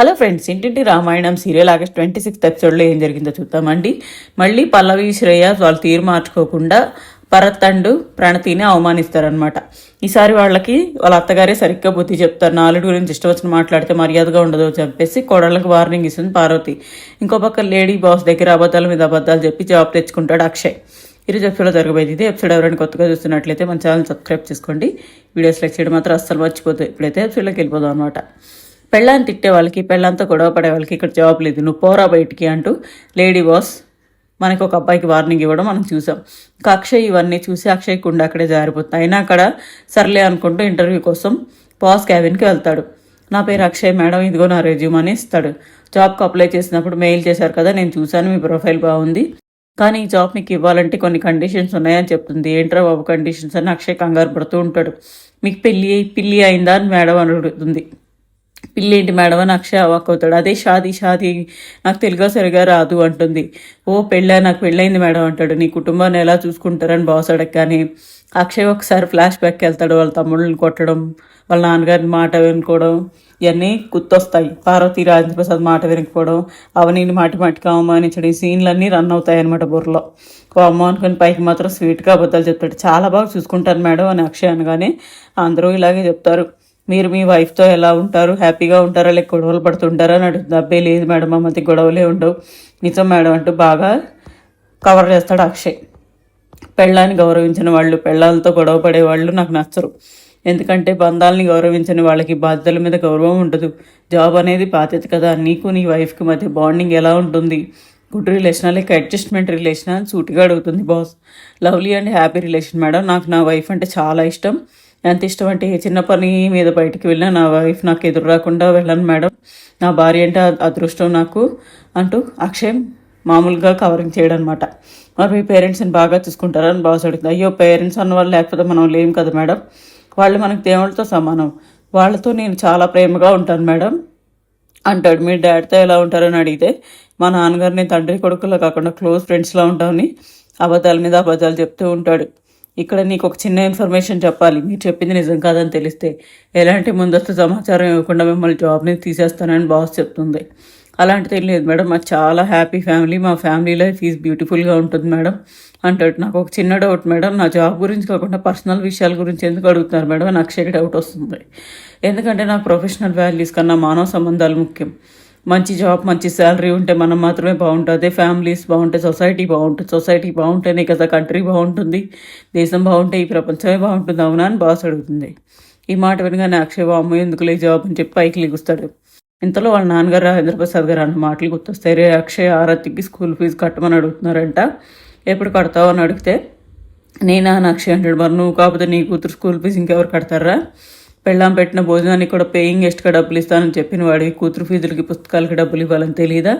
Hello friends Intinti Ramayanam serial August twenty sixth ఎపిసోడ్లో ఏం జరిగిందో చూద్దామండి. మళ్ళీ పల్లవి శ్రేయ వాళ్ళు తీరు మార్చుకోకుండా భరత్ అండు ప్రణతిని అవమానిస్తారనమాట ఈసారి వాళ్ళకి వాళ్ళ అత్తగారే సరిగ్గా బుద్ధి చెప్తారు. నాలుగు గురించి ఇష్టం వచ్చిన మాట్లాడితే మర్యాదగా ఉండదు అని చెప్పేసి కోడళ్ళకి వార్నింగ్ ఇస్తుంది పార్వతి. ఇంకో పక్క లేడీ బాస్ దగ్గర అబద్ధాల మీద అబద్ధాలు చెప్పి జాబ్ తెచ్చుకుంటాడు అక్షయ్. ఈరోజు ఎపిసోడ్లో జరగబోయేది ఇది. ఎపిసోడ్ ఎవరైనా కొత్తగా చూస్తున్నట్లయితే మన ఛానల్ సబ్స్క్రైబ్ చేసుకోండి. వీడియోస్ లైక్ చేయడం మాత్రం అస్సలు మర్చిపోతుంది ఇప్పుడైతే ఎపిసోడ్లోకి వెళ్ళిపోదాం అనమాట పెళ్ళాన్ని తిట్టే వాళ్ళకి పెళ్ళంతా గొడవ పడే వాళ్ళకి ఇక్కడ జాబ్ లేదు. నువ్వు పోరా బయటికి అంటూ లేడీ బాస్ మనకు ఒక అబ్బాయికి వార్నింగ్ ఇవ్వడం మనం చూసాం. ఇంకా అక్షయ్ ఇవన్నీ చూసి అక్షయ్ కుండ అక్కడే జారిపోతుంది. అయినా అక్కడ సర్లే అనుకుంటూ ఇంటర్వ్యూ కోసం బాస్ క్యాబిన్కి వెళ్తాడు. నా పేరు అక్షయ్ మేడం ఇదిగో నా రెజ్యూమ్ అని ఇస్తాడు. జాబ్కి అప్లై చేసినప్పుడు మెయిల్ చేశారు కదా నేను చూశాను మీ ప్రొఫైల్ బాగుంది. కానీ ఈ జాబ్ మీకు ఇవ్వాలంటే కొన్ని కండిషన్స్ ఉన్నాయని చెప్తుంది. ఏంట్రా బాబు కండిషన్స్ అని అక్షయ్ కంగారు పడుతూ ఉంటాడు. మీకు పెళ్ళి అయి పిల్లి అయిందా అని మేడం అడుగుతుంది. పిల్లేంటి మేడం అని అక్షయ్ అవాక్ అదే షాదీ షాదీ. నాకు తెలుగు సరిగా రాదు అంటుంది. ఓ పెళ్ళా నాకు పెళ్ళైంది మేడం అంటాడు. నీ కుటుంబాన్ని ఎలా చూసుకుంటారని బాస్ అడగగానే అక్షయ్ ఒకసారి ఫ్లాష్ బ్యాక్కి వెళ్తాడు వాళ్ళ తమ్ముళ్ళని కొట్టడం వాళ్ళ నాన్నగారిని మాట వినుకోవడం ఇవన్నీ గుర్తొస్తాయి. పార్వతి రాజప్రసాద్ మాట వినకపోవడం అవనీని మాటి మాటికి అవమానించడం ఈ సీన్లన్నీ రన్ అవుతాయి అనమాట బుర్రలో. ఓ అమ్మ అనుకుని పైకి మాత్రం స్వీట్గా అబద్ధాలు చెప్తాడు. చాలా బాగా చూసుకుంటాను మేడం అని అక్షయ్ అనగానే అందరూ ఇలాగే చెప్తారు. మీరు మీ వైఫ్తో ఎలా ఉంటారు? హ్యాపీగా ఉంటారా? లేక గొడవలు పడుతుంటారా? అని అడుగుతుంది. అబ్బాయి లేదు మేడం మా మధ్య గొడవలే ఉండవు. నిజం మేడం అంటూ బాగా కవర్ చేస్తాడు అక్షయ్. పెళ్ళాన్ని గౌరవించిన వాళ్ళు పెళ్ళాలతో గొడవ పడే వాళ్ళు నాకు నచ్చరు. ఎందుకంటే బంధాలని గౌరవించని వాళ్ళకి బాధ్యతల మీద గౌరవం ఉండదు. జాబ్ అనేది బాధ్యత కదా. నీకు నీ వైఫ్కి మధ్య బాండింగ్ ఎలా ఉంటుంది? గుడ్ రిలేషన్ లేక అడ్జస్ట్మెంట్ రిలేషన్ అని సూటిగా అడుగుతుంది boss lovely and happy relation madam నాకు నా వైఫ్ అంటే చాలా ఇష్టం. ఎంత ఇష్టం అంటే ఏ చిన్న పని మీద బయటికి వెళ్ళినా నా వైఫ్ నాకు ఎదురు రాకుండా వెళ్ళను మేడం. నా భార్య అంటే అదృష్టం నాకు అంటూ అక్షయ్ మామూలుగా కవరింగ్ చేయడం అనమాట మరి మీ పేరెంట్స్ని బాగా చూసుకుంటారని బాస్ అడుగుతుంది. అయ్యో పేరెంట్స్ అన్న వాళ్ళు లేకపోతే మనం లేం కదా మేడం. వాళ్ళు మనకు దేవుళ్ళతో సమానం. వాళ్ళతో నేను చాలా ప్రేమగా ఉంటాను మేడం అంటాడు. మీ డాడీతో ఎలా ఉంటారని అడిగితే మా నాన్నగారిని తండ్రి కొడుకులా కాకుండా క్లోజ్ ఫ్రెండ్స్లా ఉంటామని అబద్ధాల మీద అబద్ధాలు చెప్తూ ఉంటాడు. ఇక్కడ నీకు ఒక చిన్న ఇన్ఫర్మేషన్ చెప్పాలి. మీరు చెప్పింది నిజం కాదని తెలిస్తే ఎలాంటి ముందస్తు సమాచారం ఇవ్వకుండా మిమ్మల్ని జాబ్ నుంచి తీసేస్తానని బాస్ చెప్తుంది. అలాంటిది ఏం లేదు మేడం. మాకు చాలా హ్యాపీ ఫ్యామిలీ. మా ఫ్యామిలీ లైఫ్ ఈజ్ బ్యూటిఫుల్గా ఉంటుంది మేడం. అంటాడు. నాకు ఒక చిన్న డౌట్ మేడం. నా జాబ్ గురించి కాకుండా పర్సనల్ విషయాల గురించి ఎందుకు అడుగుతున్నారు మేడం? నాకు అక్షయకి డౌట్ వస్తుంది. ఎందుకంటే నాకు ప్రొఫెషనల్ వాల్యూస్ కన్నా మానవ సంబంధాలు ముఖ్యం. మంచి జాబ్ మంచి శాలరీ ఉంటే మనం మాత్రమే బాగుంటుంది. ఫ్యామిలీస్ బాగుంటే సొసైటీ బాగుంటుంది. సొసైటీ బాగుంటేనే కదా కంట్రీ బాగుంటుంది. దేశం బాగుంటే ఈ ప్రపంచమే బాగుంటుంది అవునా అని బాస్ అడుగుతుంది. ఈ మాట వినగానే అక్షయ్ అమ్మ ఎందుకులే జాబ్ అని చెప్పి పైకి లిగుస్తాడు. ఇంతలో వాళ్ళ నాన్నగారు రాజేంద్ర ప్రసాద్ గారు అన్న మాటలు గుర్తొస్తాయి. రే అక్షయ్ ఆరతికి స్కూల్ ఫీజు కట్టమని అడుగుతున్నారంట. ఎప్పుడు కడతావు? అని అడిగితే నేనా? అని అక్షయ్ అంటాడు. మరి నువ్వు కాకపోతే నీ కూతురు స్కూల్ ఫీజు ఇంకెవరు కడతారా? పెళ్ళాం పెట్టిన భోజనానికి కూడా పేయింగ్ గెస్ట్గా డబ్బులు ఇస్తానని చెప్పిన వాడివి కూతురు ఫీజులకి పుస్తకాలకి డబ్బులు ఇవ్వాలని తెలియదా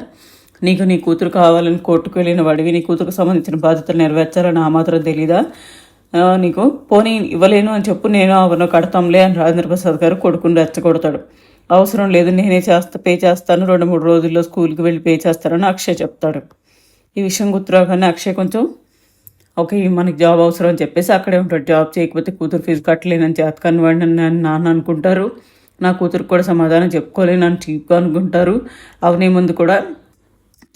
నీకు నీ కూతురు కావాలని కోర్టుకు వెళ్ళిన వాడివి నీ కూతురుకు సంబంధించిన బాధ్యతలు నెరవేర్చాలని ఆ మాత్రం తెలీదా? నీకు పోనీ ఇవ్వలేను అని చెప్పు నేను అవను కడతాంలే అని రాజేంద్ర ప్రసాద్ గారు కొడుకుని రెచ్చగొడతాడు. అవసరం లేదు నేనే చేస్తా పే చేస్తాను రెండు మూడు రోజుల్లో స్కూల్కి వెళ్ళి పే చేస్తానని అక్షయ్ చెప్తాడు. ఈ విషయం గుర్తురాగానే అక్షయ్ కొంచెం ఓకే మనకి జాబ్ అవసరం అని చెప్పేసి అక్కడే ఉంటాడు. జాబ్ చేయకపోతే కూతురు ఫీజు కట్టలేనని చేత కనివ్వండి అని నాన్న అనుకుంటారు. నా కూతురు కూడా సమాధానం చెప్పుకోలేనని చీప్గా అనుకుంటారు. అవని ముందు కూడా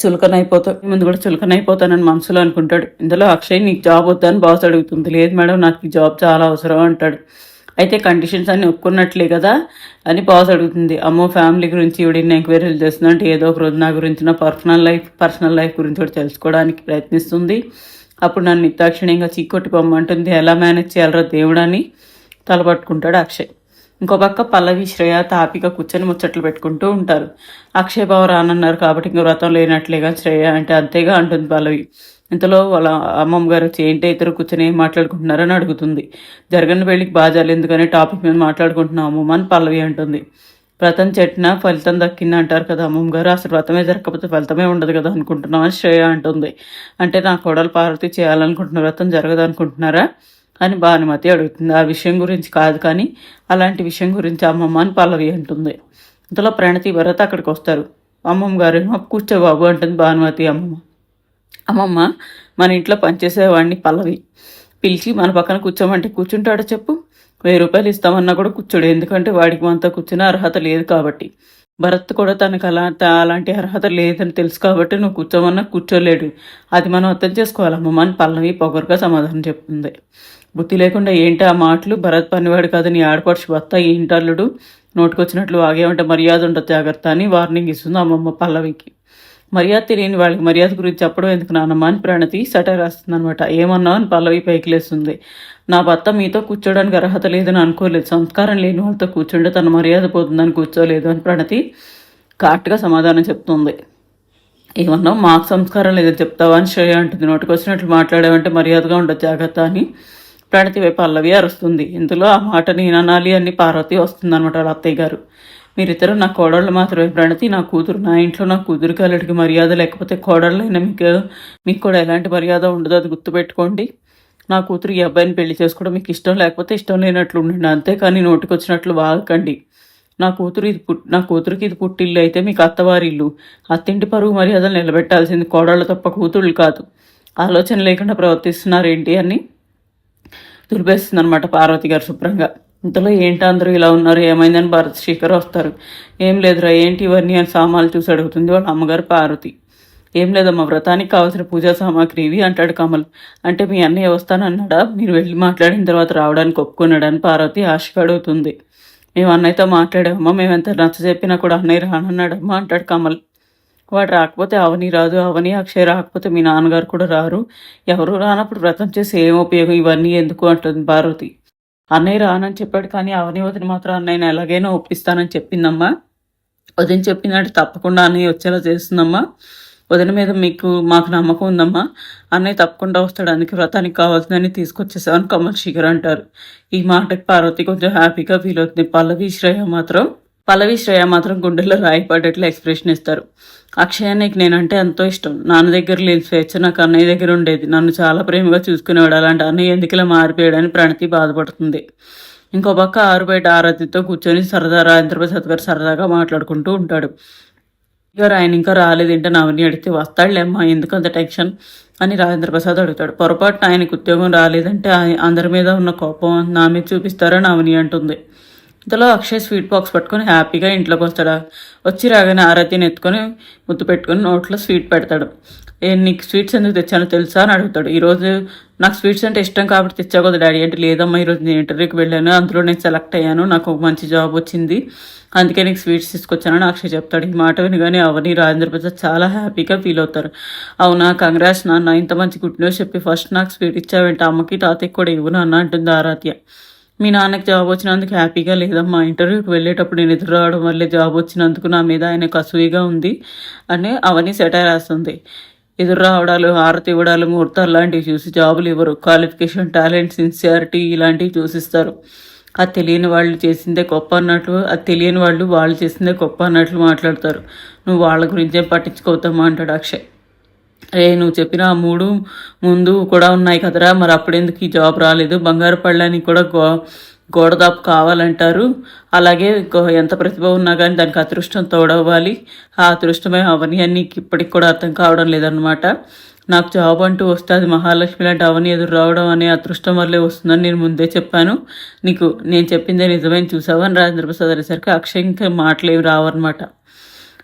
చులకన అయిపోతా ముందు కూడా చులకన అయిపోతానని మనసులో అనుకుంటాడు. ఇందులో అక్షయ్ నీకు జాబ్ వద్దని బాస్ అడుగుతుంది. లేదు మేడం నాకు ఈ జాబ్ చాలా అవసరం అంటాడు. అయితే కండిషన్స్ అన్ని ఒప్పుకున్నట్లే కదా అని బాస్ అడుగుతుంది. అమ్మో ఫ్యామిలీ గురించి ఈవిడిని ఎంక్వైరీలు చేస్తుందంటే ఏదో ఒక రోజు నా గురించి నా పర్సనల్ లైఫ్ పర్సనల్ లైఫ్ గురించి కూడా తెలుసుకోవడానికి ప్రయత్నిస్తుంది. అప్పుడు నన్ను నిర్దాక్షిణ్యంగా చీకొట్టి పొమ్మంటుంది. ఎలా మేనేజ్ చేయాలరా దేవుడని తలపట్టుకుంటాడు అక్షయ్. ఇంకో పక్క పల్లవి శ్రేయ తాపిక కూర్చొని ముచ్చట్లు పెట్టుకుంటూ ఉంటారు. అక్షయ్ బావ రానన్నారు కాబట్టి ఇంక వ్రతం లేనట్లేగా శ్రేయ అంటే అంతేగా అంటుంది పల్లవి. ఇంతలో వాళ్ళ అమ్మమ్మ గారు వచ్చి ఏంటి ఇద్దరు కూర్చొని ఏం మాట్లాడుకుంటున్నారని అడుగుతుంది. జరగని పెళ్ళికి బాజాలు ఎందుకని టాపిక్ మీద మాట్లాడుకుంటున్నాము అని పల్లవి అంటుంది. వ్రతం చెట్టిన ఫలితం దక్కింది అంటారు కదా అమ్మమ్మ గారు. అసలు వ్రతమే జరగకపోతే ఫలితమే ఉండదు కదా అనుకుంటున్నామని శ్రేయ అంటుంది. అంటే నా కోడలు పార్వతి చేయాలనుకుంటున్న వ్రతం జరగదు అనుకుంటున్నారా? అని భానుమతి అడుగుతుంది. ఆ విషయం గురించి కాదు కానీ అలాంటి విషయం గురించి అమ్మమ్మ అని పల్లవి అంటుంది. ఇంతలో ప్రణతి భరత్ అక్కడికి వస్తారు. అమ్మమ్మ గారు కూర్చో బాబు అంటుంది భానుమతి అమ్మమ్మ. అమ్మమ్మ మన ఇంట్లో పనిచేసేవాడిని పల్లవి. పిలిచి మన పక్కన కూర్చోమంటే కూర్చుంటాడో చెప్పు? వెయ్యి రూపాయలు ఇస్తామన్నా కూడా కూర్చోడు. ఎందుకంటే వాడికి అంత కూర్చునే అర్హత లేదు కాబట్టి. భరత్ కూడా తనకు అలా అలాంటి అర్హత లేదని తెలుసు కాబట్టి నువ్వు కూర్చోమన్నా కూర్చోలేడు. అది మనం అర్థం చేసుకోవాలి. అమ్మమ్మ అని పల్లవి పొగరుగా సమాధానం చెప్తుంది. బుద్ధి లేకుండా ఏంటి ఆ మాటలు? భరత్ పనివాడు కాదని నీ ఆడపడుచు భర్త ఏంటల్లుడు నోటుకొచ్చినట్లు వాగేమంటే మర్యాద ఉండదు జాగ్రత్త అని వార్నింగ్ ఇస్తుంది అమ్మమ్మ పల్లవికి. మర్యాద తెలియని వాళ్ళకి మర్యాద గురించి చెప్పడం ఎందుకు నానమ్మ అని ప్రణతి సటైర్ రాస్తుంది అనమాట ఏమన్నా అని పల్లవి పైకి లేస్తుంది. నా భర్త మీతో కూర్చోడానికి అర్హత లేదని అనుకోలేదు. సంస్కారం లేని వాళ్ళతో కూర్చుంటే తన మర్యాద పోతుందని కూర్చోలేదు అని ప్రణతి కరెక్ట్గా సమాధానం చెప్తుంది. ఏమన్నా మాకు సంస్కారం లేదని చెప్తావా అని శ్రేయ అంటుంది. నోటికి వచ్చినట్లు మాట్లాడావంటే మర్యాదగా ఉండదు జాగ్రత్త అని ప్రణతి వైపు పల్లవి అరుస్తుంది. ఇందులో ఆ మాట నేను అనాలి అని పార్వతి వస్తుంది అనమాట వాళ్ళ అత్తయ్య గారు. మీరిద్దరు నా కోడళ్ళు మాత్రమే. ప్రణతి నా కూతురు. నా ఇంట్లో నా కూతురు కలడికి మర్యాద లేకపోతే కోడళ్ళైనా మీకు మీకు కూడా ఎలాంటి మర్యాద ఉండదు. అది గుర్తుపెట్టుకోండి. నా కూతురు ఈ అబ్బాయిని పెళ్ళి చేసుకోవడం మీకు ఇష్టం లేకపోతే ఇష్టం లేనట్లు ఉండండి. అంతేకాని నోటికి వచ్చినట్లు వాగకండి నా కూతురు ఇది పుట్ నా కూతురికి ఇది పుట్టిల్లు అయితే మీకు అత్తవారి ఇల్లు అత్తింటి పరువు మర్యాదలు నిలబెట్టాల్సింది కోడళ్ళు తప్ప కూతుళ్ళు కాదు. ఆలోచన లేకుండా ప్రవర్తిస్తున్నారేంటి అని దులిపేస్తుంది పార్వతి గారు శుభ్రంగా. ఇంతలో ఏంటి అందరూ ఇలా ఉన్నారు? ఏమైందని భరత్ శేఖర్ వస్తారు. ఏం లేదురా ఏంటి ఇవన్నీ అని సామాన్లు చూసి అడుగుతుంది వాళ్ళ అమ్మగారు పార్వతి. ఏం లేదమ్మా వ్రతానికి కావాల్సిన పూజా సామాగ్రి ఇవి అంటాడు కమల్. అంటే మీ అన్నయ్య వస్తానన్నాడా? మీరు వెళ్ళి మాట్లాడిన తర్వాత రావడానికి ఒప్పుకున్నాడని పార్వతి ఆశగా అడుగుతుంది. మేము అన్నయ్యతో మాట్లాడామమ్మా మేము ఎంత నచ్చ చెప్పినా కూడా అన్నయ్య రానన్నాడమ్మా అంటాడు కమల్. వాడు రాకపోతే అవని రాదు అవని అక్షయ్ రాకపోతే మీ నాన్నగారు కూడా రారు. ఎవరు రానప్పుడు వ్రతం చేసి ఏం ఉపయోగం ఇవన్నీ ఎందుకు అంటుంది పార్వతి. అన్నయ్య రానని చెప్పాడు కానీ అవని వదిన మాత్రం అన్నయ్యని ఎలాగైనా ఒప్పిస్తానని చెప్పిందమ్మా. వదిన చెప్పినట్టు తప్పకుండా అన్నయ్య వచ్చేలా చేస్తుందమ్మా. వదిన మీద మీకు మాకు నమ్మకం ఉందమ్మా. అన్నయ్య తప్పకుండా వస్తాడు అందుకే వ్రతానికి కావాల్సిందని తీసుకొచ్చేసామని కమల్ శిఖర్ అంటారు. ఈ మాటకి పార్వతి కొంచెం హ్యాపీగా ఫీల్ అవుతుంది. పల్లవి శ్రేయ మాత్రం పల్లవి శ్రేయ మాత్రం గుండెల్లో రాయిపడేట్లు ఎక్స్ప్రెషన్ ఇస్తారు. అక్షయ నీకు నేనంటే ఎంతో ఇష్టం. నాన్న దగ్గర లేని స్వేచ్ఛ నాకు అన్నయ్య దగ్గర ఉండేది. నన్ను చాలా ప్రేమగా చూసుకునేవాడు. అలాంటి అన్నయ్య ఎందుకు ఇలా మారిపోయాడని ప్రణతి బాధపడుతుంది. ఇంకో పక్క ఆరు బయట ఆరతితో కూర్చొని సరదా రాజేంద్ర ప్రసాద్ గారు సరదాగా మాట్లాడుకుంటూ ఉంటాడు. గారు ఆయన ఇంకా రాలేదేంటే నవని అడిగితే వస్తాడులేమ్మా ఎందుకు అంత టెన్షన్ అని రాజేంద్ర ప్రసాద్ అడుగుతాడు. పొరపాటున ఆయనకు ఉద్యోగం రాలేదంటే ఆయ- అందరి మీద ఉన్న కోపం నా మీద చూపిస్తారని నవని అంటుంది. ఇంతలో అక్షయ్ స్వీట్ బాక్స్ పట్టుకొని హ్యాపీగా ఇంట్లోకి వస్తాడు? వచ్చి రాగానే ఆరతిని ఎత్తుకొని ముద్దు పెట్టుకొని నోట్లో స్వీట్ పెడతాడు. ఏ నీకు స్వీట్స్ ఎందుకు తెచ్చానో తెలుసా? అని అడుగుతాడు. ఈరోజు నాకు స్వీట్స్ అంటే ఇష్టం కాబట్టి తెచ్చావు కదా డాడీ. అంటే లేదమ్మా ఈరోజు నేను ఇంటర్వ్యూకి వెళ్ళాను. అందులో నేను సెలెక్ట్ అయ్యాను. నాకు ఒక మంచి జాబ్ వచ్చింది. అందుకే నీకు స్వీట్స్ తీసుకొచ్చానని అక్షయ్ చెప్తాడు. ఈ మాట వినగానే అవని రాజేంద్ర ప్రసాద్ చాలా హ్యాపీగా ఫీల్ అవుతారు. అవునా కంగ్రాట్స్ నాన్న. ఇంత మంచి గుడ్ న్యూస్ చెప్పి ఫస్ట్ నాకు స్వీట్ ఇచ్చావేంటి? అమ్మకి తాతయ్యకి కూడా ఇవ్వు నాన్న అంటుంది ఆరాధ్య. మీ నాన్నకి జాబ్ వచ్చినందుకు హ్యాపీగా లేదమ్మా. ఇంటర్వ్యూకి వెళ్ళేటప్పుడు నేను ఎదురు రావడం వల్లే జాబ్ వచ్చినందుకు నా మీద ఆయనకు అసూయగా ఉంది అని అవన్నీ సెటైర్ రాస్తుంది. ఎదురు రావడాలు హారతి ఇవ్వడాలు ముహూర్తాలు లాంటివి చూసి జాబులు ఇవ్వరు. క్వాలిఫికేషన్ టాలెంట్ సిన్సియారిటీ ఇలాంటివి చూసిస్తారు. అది తెలియని వాళ్ళు చేసిందే గొప్ప అన్నట్లు అది తెలియని వాళ్ళు వాళ్ళు చేసిందే గొప్ప అన్నట్లు మాట్లాడతారు. నువ్వు వాళ్ళ గురించే పట్టించుకోవద్దామా అంటాడు అక్షయ్. ఏ నువ్వు చెప్పిన ఆ మూడు ముందు కూడా ఉన్నాయి కదరా. మరి అప్పుడెందుకు ఈ జాబ్ రాలేదు? బంగారు పళ్ళని కూడా గో గోడదాపు కావాలంటారు. అలాగే ఎంత ప్రతిభ ఉన్నా కానీ దానికి అదృష్టం తోడవ్వాలి. ఆ అదృష్టమే అవని అని నీకు ఇప్పటికి కూడా అర్థం కావడం లేదనమాట నాకు జాబ్ అంటూ వస్తే అది మహాలక్ష్మి లాంటి అవని ఎదురు రావడం అనే అదృష్టం వల్లే వస్తుందని నేను ముందే చెప్పాను. నీకు నేను చెప్పిందే నిజమైన చూసావా? అని రాజేంద్ర ప్రసాద్ అనేసరికి అక్షయ్ ఇంకా ఏమి రావన్నమాట.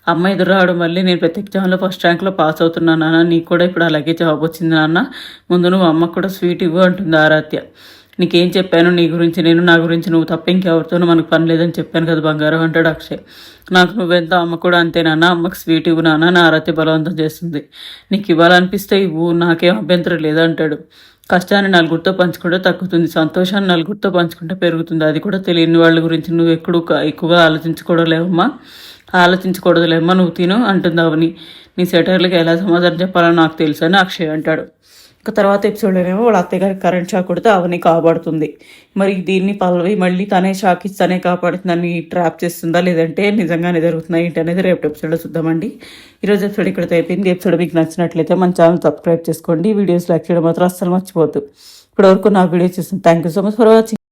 అమ్మ ఎదురు రావడం నేను ప్రతి ఎగ్జామ్లో ఫస్ట్ ర్యాంక్లో పాస్ అవుతున్నాను నాన్న. నీకు కూడా ఇప్పుడు అలాగే జాబ్ వచ్చింది నాన్న. ముందు నువ్వు అమ్మకు కూడా స్వీట్ ఇవ్వు అంటుంది ఆరాధ్య. నీకేం చెప్పాను నీ గురించి నేను నా గురించి నువ్వు తప్ప ఇంకెవరితోనూ మనకు పని లేదని చెప్పాను కదా బంగారం అంటాడు అక్షయ్. నాకు నువ్వెంత అమ్మ కూడా అంతే నాన్న. అమ్మకు స్వీట్ ఇవ్వు నాన్న. నా ఆరాధ్య బలవంతం చేస్తుంది. నీకు ఇవ్వాలనిపిస్తే ఇవ్వు నాకేం అభ్యంతరం లేదంటాడు కష్టాన్ని నలుగురితో పంచుకుంటే తగ్గుతుంది. సంతోషాన్ని నలుగురితో పంచుకుంటే పెరుగుతుంది. అది కూడా తెలియని వాళ్ళ గురించి నువ్వు ఎక్కడూ ఎక్కువగా ఆలోచించుకోవడం లేవమ్మా. ఆలోచించకూడదులేమ్మా నువ్వు తిను అంటుంది అవని. నీ సెటర్లకు ఎలా సమాధానం చెప్పాలో నాకు తెలుసు అని అక్షయ్ అంటాడు. ఇక తర్వాత ఎపిసోడ్లోనేమో వాళ్ళ అత్తయ్య గారికి కరెంట్ షాక్ కొడితే అవని కాపాడుతుంది మరి దీన్ని పల్లవి మళ్ళీ తనే షాక్ ఇచ్చి తనే కాపాడుతుందని ట్రాప్ చేస్తుందా లేదంటే నిజంగానే జరుగుతుందా ఏంటి అనేది రేపు ఎపిసోడ్లో చూద్దామండి. ఈరోజు ఎపిసోడ్ ఇక్కడితో అయిపోయింది. ఎపిసోడ్ మీకు నచ్చినట్లయితే మన ఛానల్ సబ్స్క్రైబ్ చేసుకోండి. వీడియోస్ లైక్ చేయడం మాత్రం అస్సలు మర్చిపోవద్దు. ఇప్పటివరకు నా వీడియో చూస్తుంది thank you so much for watching